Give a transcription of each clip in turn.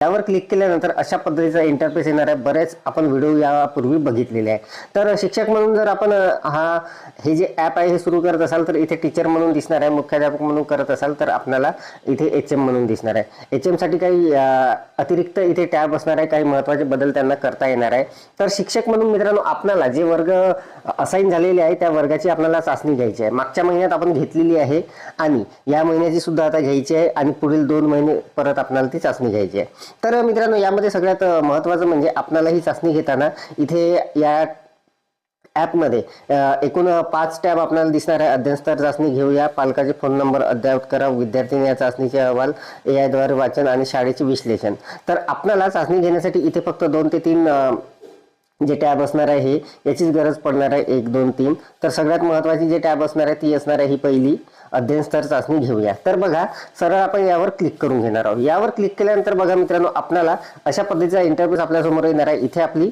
त्यावर क्लिक केल्यानंतर अशा पद्धतीचा इंटरफेस येणार आहे. बरेच आपण व्हिडिओ यापूर्वी बघितलेले आहे. तर शिक्षक म्हणून जर आपण हा हे जे ॲप आहे हे सुरू करत असाल तर इथे टीचर म्हणून दिसणार आहे. मुख्याध्यापक म्हणून करत असाल तर आपल्याला इथे एच एम म्हणून दिसणार आहे. एच एमसाठी काही अतिरिक्त इथे टॅब असणार आहे. काही महत्त्वाचे बदल त्यांना करता येणार आहे. तर शिक्षक म्हणून मित्रांनो आपल्याला जे वर्ग असाईन झालेले आहे त्या वर्गाची आपल्याला चाचणी घ्यायची आहे. मागच्या महिन्यात आपण घेतलेली आहे आणि या महिन्याची सुद्धा आता घ्यायची आहे आणि पुढील दोन महिने परत आपल्याला ती चाचणी घ्यायची आहे. तर मित्रांनो यामध्ये सगळ्यात महत्त्वाचं म्हणजे आपल्याला ही चाचणी घेताना इथे या ॲपमध्ये एकूण पाच टॅब आपल्याला दिसणार आहे. अध्ययनस्तर चाचणी घेऊया. पालकाचे फोन नंबर अद्यावत करा. विद्यार्थ्यांनी या चाचणीचे अहवाल ए आयद्वारे वाचन आणि शाळेचे विश्लेषण. तर आपल्याला चाचणी घेण्यासाठी इथे फक्त दोन ते तीन जे टॅब असणार आहे हे याचीच गरज पडणार आहे एक दोन तीन. तर सगळ्यात महत्त्वाची जे टॅब असणार आहे ती असणार आहे ही पहिली. अध्ययन स्तर चाचणी घेऊया. तर बघा सरळ आपण यावर क्लिक करून घेणार आहोत. यावर क्लिक केल्यानंतर बघा मित्रांनो आपल्याला अशा पद्धतीचा इंटरव्ह्यूज आपल्यासमोर येणार आहे. इथे आपली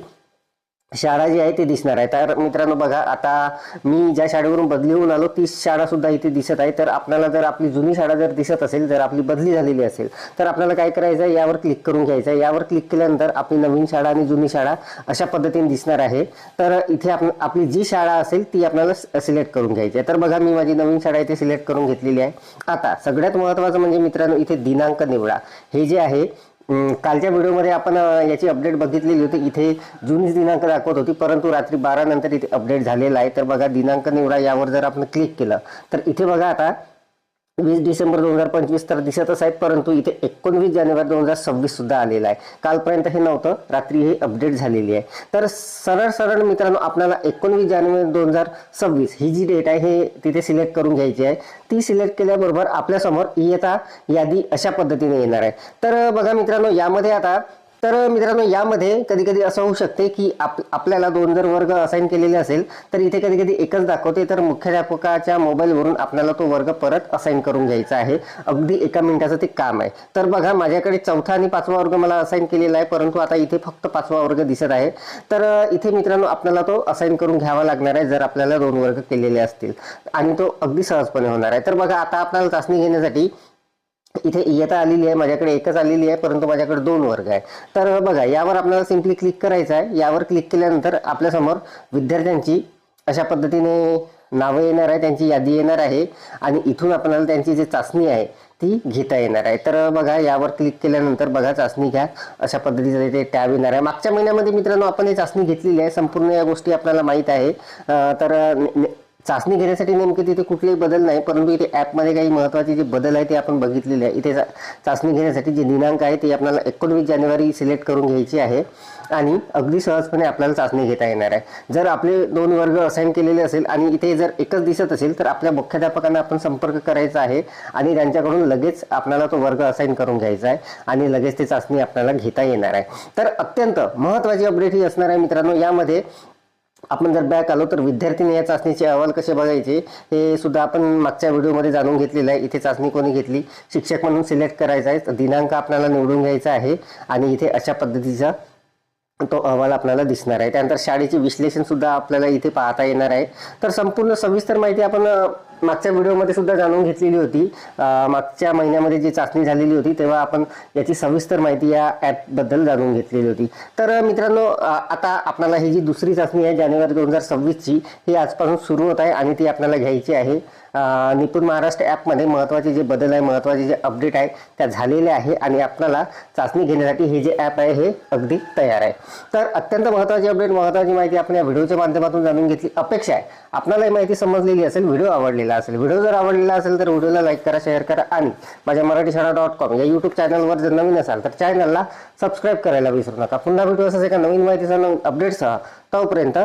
शाळा जी आहे ती दिसणार आहे. तर मित्रांनो बघा आता मी ज्या शाळेवरून बदली होऊन आलो ती शाळा सुद्धा इथे दिसत आहे. तर आपल्याला जर आपली जुनी शाळा जर दिसत असेल जर आपली बदली झालेली असेल तर आपल्याला काय करायचं आहे? यावर क्लिक करून घ्यायचं आहे. यावर क्लिक केल्यानंतर आपली नवीन शाळा आणि जुनी शाळा अशा पद्धतीने दिसणार आहे. तर इथे आप आपली जी शाळा असेल ती आपल्याला सिलेक्ट करून घ्यायची आहे. तर बघा मी माझी नवीन शाळा इथे सिलेक्ट करून घेतलेली आहे. आता सगळ्यात महत्त्वाचं म्हणजे मित्रांनो इथे दिनांक निवडा. हे जे आहे कालच्या व्हिडिओमध्ये आपण याची अपडेट बघितलेली होती. इथे जुनीच दिनांक दाखवत होती परंतु रात्री बारा नंतर इथे अपडेट झालेला आहे. तर बघा दिनांक निवडा यावर जर आपण क्लिक केलं तर इथे बघा आता वीस डिसेंबर दोन हजार पंचवीस तर दिसतच आहेत परंतु इथे एकोणवीस जानेवारी दोन हजार सव्वीस सुद्धा आलेला आहे. कालपर्यंत हे नव्हतं रात्री हे अपडेट झालेली आहे. तर सरळ सरळ मित्रांनो आपल्याला एकोणवीस जानेवारी दोन हजार सव्वीस ही जी डेट आहे हे तिथे सिलेक्ट करून घ्यायची आहे. ती सिलेक्ट केल्याबरोबर आपल्यासमोर इयता यादी अशा पद्धतीने येणार आहे. तर बघा मित्रांनो यामध्ये आता तर मित्रांनो यामध्ये कधी कधी असं होऊ शकते की आप आपल्याला दोन जर वर्ग असाईन केलेले असेल तर इथे कधी कधी एकच दाखवते. तर मुख्याध्यापकाच्या मोबाईलवरून आपल्याला तो वर्ग परत असाईन करून घ्यायचा आहे. अगदी एका मिनिटाचं ते काम आहे. तर बघा माझ्याकडे चौथा आणि पाचवा वर्ग मला असाईन केलेला आहे परंतु आता इथे फक्त पाचवा वर्ग दिसत आहे. तर इथे मित्रांनो आपल्याला तो असाईन करून घ्यावा लागणार आहे जर आपल्याला दोन वर्ग केलेले असतील. आणि तो अगदी सहजपणे होणार आहे. तर बघा आता आपल्याला चाचणी घेण्यासाठी इथे इयता आलेली आहे माझ्याकडे एकच आलेली आहे परंतु माझ्याकडे दोन वर्ग आहे. तर बघा यावर आपल्याला सिम्पली क्लिक करायचं आहे. यावर क्लिक केल्यानंतर आपल्यासमोर विद्यार्थ्यांची अशा पद्धतीने नावं येणार आहे त्यांची यादी येणार आहे आणि इथून आपल्याला त्यांची जी चाचणी आहे ती घेता येणार आहे. तर बघा यावर क्लिक केल्यानंतर बघा चाचणी घ्या. अशा पद्धतीचं ते टॅब येणार आहे. मागच्या महिन्यामध्ये मित्रांनो आपण ही चाचणी घेतलेली आहे. संपूर्ण या गोष्टी आपल्याला माहीत आहे. तर चाचणी घेण्यासाठी नेमके तिथे कुठलेही बदल नाही परंतु इथे ॲपमध्ये काही महत्त्वाचे जे बदल आहे ते आपण बघितलेले आहे. इथे चाचणी घेण्यासाठी जे दिनांक आहे ते आपल्याला एकोणवीस जानेवारी सिलेक्ट करून घ्यायची आहे आणि अगदी सहजपणे आपल्याला चाचणी घेता येणार आहे. जर आपले दोन वर्ग असाईन केलेले असेल आणि इथे जर एकच दिसत असेल तर आपल्या मुख्याध्यापकांना आपण संपर्क करायचा आहे आणि त्यांच्याकडून लगेच आपल्याला तो वर्ग असाईन करून घ्यायचा आहे आणि लगेच ती चाचणी आपल्याला घेता येणार आहे. तर अत्यंत महत्त्वाची अपडेट ही असणार आहे मित्रांनो. यामध्ये आपण जर बॅक आलो तर विद्यार्थ्यांनी या चाचणीचे अहवाल कसे बघायचे? हे सुद्धा आपण मागच्या व्हिडिओमध्ये जाणून घेतलेलं आहे. इथे चाचणी कोणी घेतली? शिक्षक म्हणून सिलेक्ट करायचा आहे. दिनांक आपल्याला निवडून घ्यायचा आहे आणि इथे अशा पद्धतीचा तो अहवाल आपल्याला दिसणार आहे. त्यानंतर शाळेचे विश्लेषणसुद्धा आपल्याला इथे पाहता येणार आहे. तर संपूर्ण सविस्तर माहिती आपण मागच्या व्हिडिओमध्ये सुद्धा जाणून घेतलेली होती. मागच्या महिन्यामध्ये जी चाचणी झालेली होती तेव्हा आपण याची सविस्तर माहिती या ॲपबद्दल जाणून घेतलेली होती. तर मित्रांनो आता आपल्याला ही जी दुसरी चाचणी आहे जानेवारी दोन हजार सव्वीसची ही आजपासून सुरू होत आहे आणि ती आपल्याला घ्यायची आहे. निपुण महाराष्ट्र ॲपमध्ये महत्त्वाचे जे बदल आहे महत्त्वाचे जे अपडेट आहे त्या झालेले आहे आणि आपल्याला चाचणी घेण्यासाठी हे जे ॲप आहे हे अगदी तयार आहे. तर अत्यंत महत्त्वाची अपडेट महत्त्वाची माहिती आपण या व्हिडिओच्या माध्यमातून जाणून घेतली. अपेक्षा आहे. आपल्याला ही माहिती समजलेली असेल व्हिडिओ आवडलेला असेल. व्हिडिओ जर आवडलेला असेल तर व्हिडिओला लाईक करा शेअर करा आणि माझ्या मराठी शाळा डॉट कॉम या यूट्यूब चॅनलवर जर नवीन असाल तर चॅनलला सबस्क्राईब करायला विसरू नका. पुन्हा भेटू असंच एका नवीन माहितीचा अपडेटसह तोपर्यंत